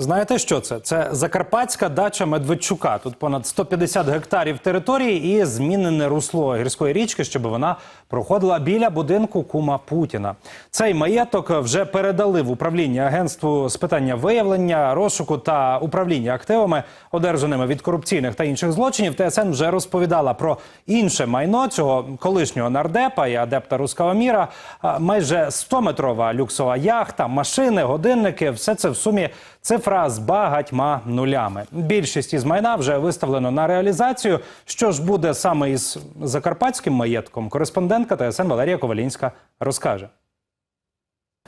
Знаєте, що це? Це закарпатська дача Медведчука. Тут понад 150 гектарів території і змінене русло гірської річки, щоб вона проходила біля будинку кума Путіна. Цей маєток вже передали в управління агентству з питання виявлення, розшуку та управління активами, одержаними від корупційних та інших злочинів. ТСН вже розповідала про інше майно цього колишнього нардепа і адепта руського міра. Майже 100-метрова люксова яхта, машини, годинники все це в сумі цифра з багатьма нулями. Більшість із майна вже виставлено на реалізацію. Що ж буде саме із закарпатським маєтком? Кореспондентка ТСН Валерія Ковалінська розкаже.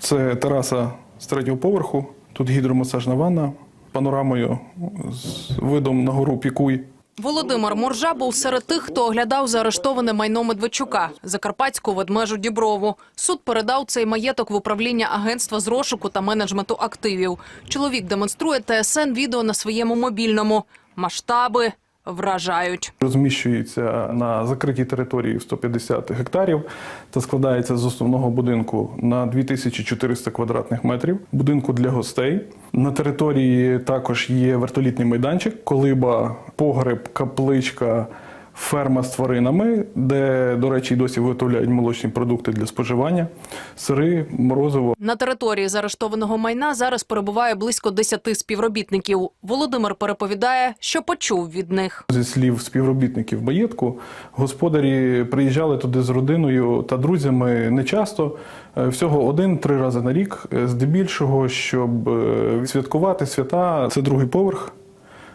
Це тераса з третього поверху. Тут гідромасажна ванна панорамою з видом на гору Пікуй. Володимир Моржа був серед тих, хто оглядав заарештоване майно Медведчука, закарпатську ведмежу Діброву. Суд передав цей маєток в управління агентства з розшуку та менеджменту активів. Чоловік демонструє ТСН відео на своєму мобільному. Масштаби вражають. Розміщується на закритій території в 150 гектарів та складається з основного будинку на 2400 квадратних метрів. Будинку для гостей. На території також є вертолітний майданчик, колиба, погреб, капличка. Ферма з тваринами, де, до речі, досі виготовляють молочні продукти для споживання, сири, морозиво. На території заарештованого майна зараз перебуває близько 10 співробітників. Володимир переповідає, що почув від них. Зі слів співробітників маєтку, господарі приїжджали туди з родиною та друзями не часто, е, всього один-три рази на рік, е, здебільшого, щоб е, святкувати свята. Це другий поверх,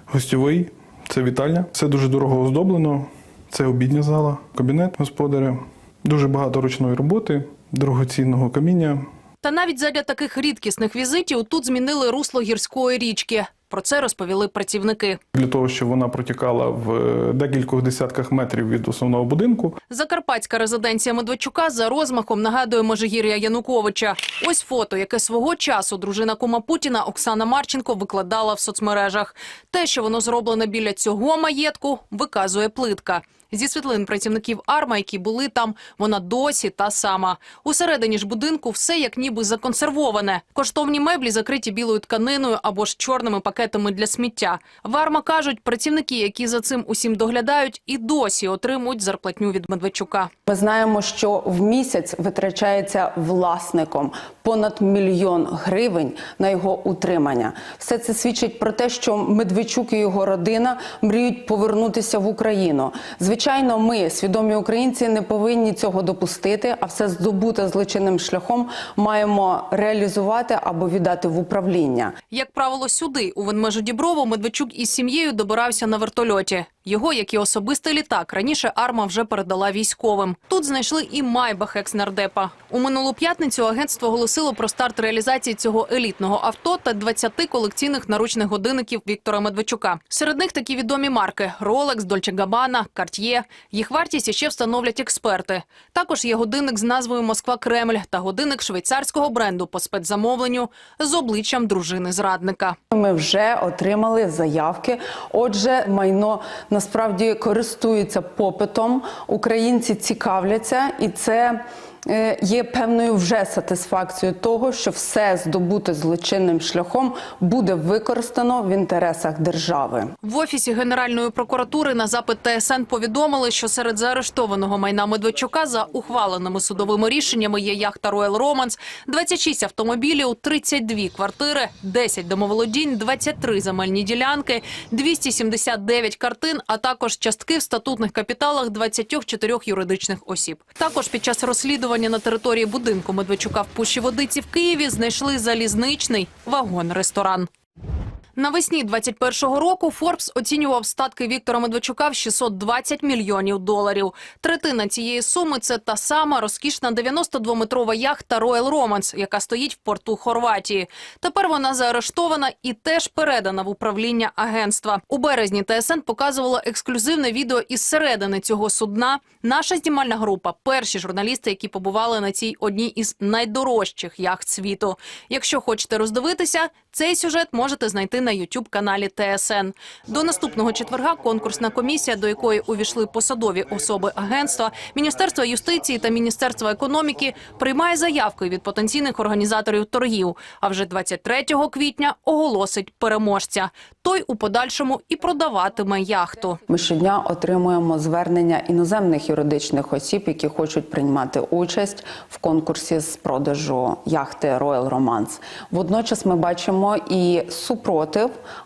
гостьовий, це вітальня. Все дуже дорого оздоблено. Це обідня зала, кабінет господаря. Дуже багато ручної роботи, дорогоцінного каміння. Та навіть задля таких рідкісних візитів тут змінили русло гірської річки. Про це розповіли працівники. Для того, щоб вона протікала в е, декількох десятках метрів від основного будинку, Закарпатська резиденція Медведчука за розмахом нагадує Межигір'я Януковича. Ось фото, яке свого часу дружина кума Путіна Оксана Марченко викладала в соцмережах. Те, що воно зроблене біля цього маєтку, виказує плитка. Зі світлин працівників АРМА, які були там, вона досі та сама. Усередині ж будинку все як ніби законсервоване. Коштовні меблі закриті білою тканиною або ж чорними пакетами для сміття. В АРМА кажуть, працівники, які за цим усім доглядають, і досі отримують зарплатню від Медведчука. Ми знаємо, що в місяць витрачається власником понад мільйон гривень на його утримання. Все це свідчить про те, що Медведчук і його родина мріють повернутися в Україну. Звичайно, ми, свідомі українці, не повинні цього допустити, а все здобуте злочинним шляхом маємо реалізувати або віддати в управління. Як правило, сюди, у Венмежу Діброво Медведчук із сім'єю добирався на вертольоті. Його, як і особистий літак, раніше арма вже передала військовим. Тут знайшли і майбах екс-нардепа. У минулу п'ятницю агентство оголосило про старт реалізації цього елітного авто та 20 колекційних наручних годинників Віктора Медведчука. Серед них такі відомі марки: Rolex, Dolce Gabbana, Cartier. Їх вартість іще встановлять експерти. Також є годинник з назвою Москва Кремль та годинник швейцарського бренду по спецзамовленню з обличчям дружини зрадника. Ми вже отримали заявки. Отже, майно насправді користується попитом. Українці цікавляться, і це є певною вже сатисфакцією того, що все здобуте злочинним шляхом буде використано в інтересах держави. В офісі Генеральної прокуратури на запит ТСН повідомили, що серед заарештованого майна Медведчука за ухваленими судовими рішеннями є яхта Royal Romance, 26 автомобілів, 32 квартири, 10 домоволодінь, 23 земельні ділянки, 279 картин, а також частки в статутних капіталах 24 юридичних осіб. Також під час розслідування на території будинку Медведчука в Пущі Водиці в Києві знайшли залізничний вагон-ресторан. Навесні 21-го року Форбс оцінював статки Віктора Медведчука в 620 мільйонів доларів. Третина цієї суми – це та сама розкішна 92-метрова яхта Royal Romance, яка стоїть в порту Хорватії. Тепер вона заарештована і теж передана в управління агентства. У березні ТСН показувала ексклюзивне відео із середини цього судна. Наша знімальна група – перші журналісти, які побували на цій одній із найдорожчих яхт світу. Якщо хочете роздивитися, цей сюжет можете знайти на на youtube каналі ТСН. До наступного четверга конкурсна комісія, до якої увійшли посадові особи агентства, Міністерства юстиції та Міністерства економіки, приймає заявки від потенційних організаторів торгів. А вже 23 квітня оголосить переможця. Той у подальшому і продаватиме яхту. Ми щодня отримуємо звернення іноземних юридичних осіб, які хочуть приймати участь в конкурсі з продажу яхти Royal Romance. Водночас ми бачимо і супротив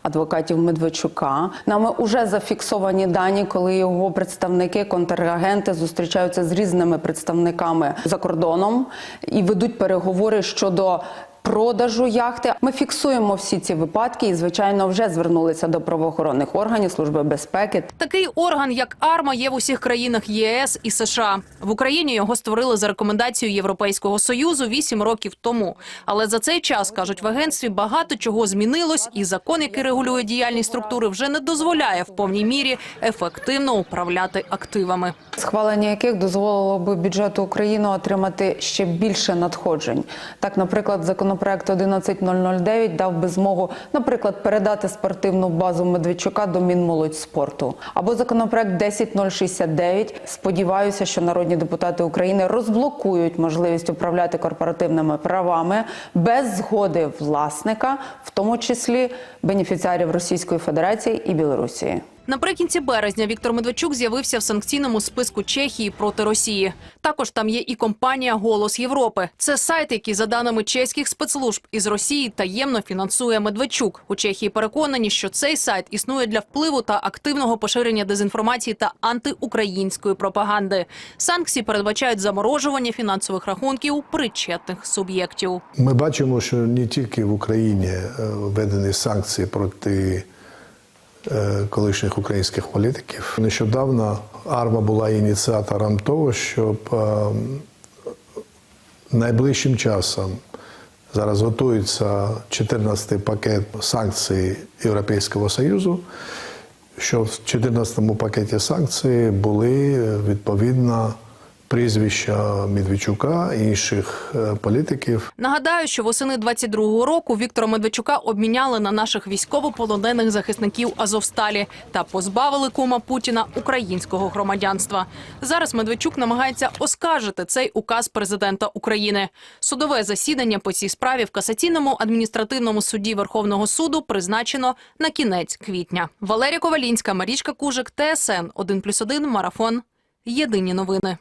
адвокатів Медведчука. Нами вже зафіксовані дані, коли його представники, контрагенти зустрічаються з різними представниками за кордоном і ведуть переговори щодо. Продажу яхти ми фіксуємо всі ці випадки і, звичайно, вже звернулися до правоохоронних органів служби безпеки Такий орган, як АРМА, є в усіх країнах ЄС і США. В Україні його створили за рекомендацією Європейського союзу вісім років тому. Але за цей час кажуть в агентстві багато чого змінилось, і закон, який регулює діяльність структури, вже не дозволяє в повній мірі ефективно управляти активами. схвалення яких дозволило би бюджету України отримати ще більше надходжень. Так, наприклад, законопроект 11009 дав би змогу, наприклад, передати спортивну базу Медведчука до Мінмолодьспорту. Або законопроект 10069. Сподіваюся, що народні депутати України розблокують можливість управляти корпоративними правами без згоди власника, в тому числі бенефіціарів Російської Федерації і Білорусі. Наприкінці березня Віктор Медведчук з'явився в санкційному списку Чехії проти Росії. Також там є і компанія Голос Європи. Це сайт, який, за даними чеських спецслужб із Росії, таємно фінансує Медведчук. У Чехії переконані, що цей сайт існує для впливу та активного поширення дезінформації та антиукраїнської пропаганди. Санкції передбачають заморожування фінансових рахунків причетних суб'єктів. Ми бачимо, що не тільки в Україні е, введені санкції проти колишніх українських політиків. Нещодавно АРМА була ініціатором того, щоб е, найближчим часом зараз готується 14-й пакет санкцій Європейського Союзу. Що в 14-му пакеті санкцій були е, відповідно прізвища Медведчука і інших е, політиків, Нагадаю, що восени 22-го року Віктора Медведчука обміняли на наших військовополонених захисників Азовсталі та позбавили кума Путіна українського громадянства. Зараз Медведчук намагається оскаржити цей указ президента України. Судове засідання по цій справі в касаційному адміністративному суді Верховного суду призначено на кінець квітня. Валерія Ковалінська, Марічка Кужик, ТСН 1+,1, Марафон. Єдині новини.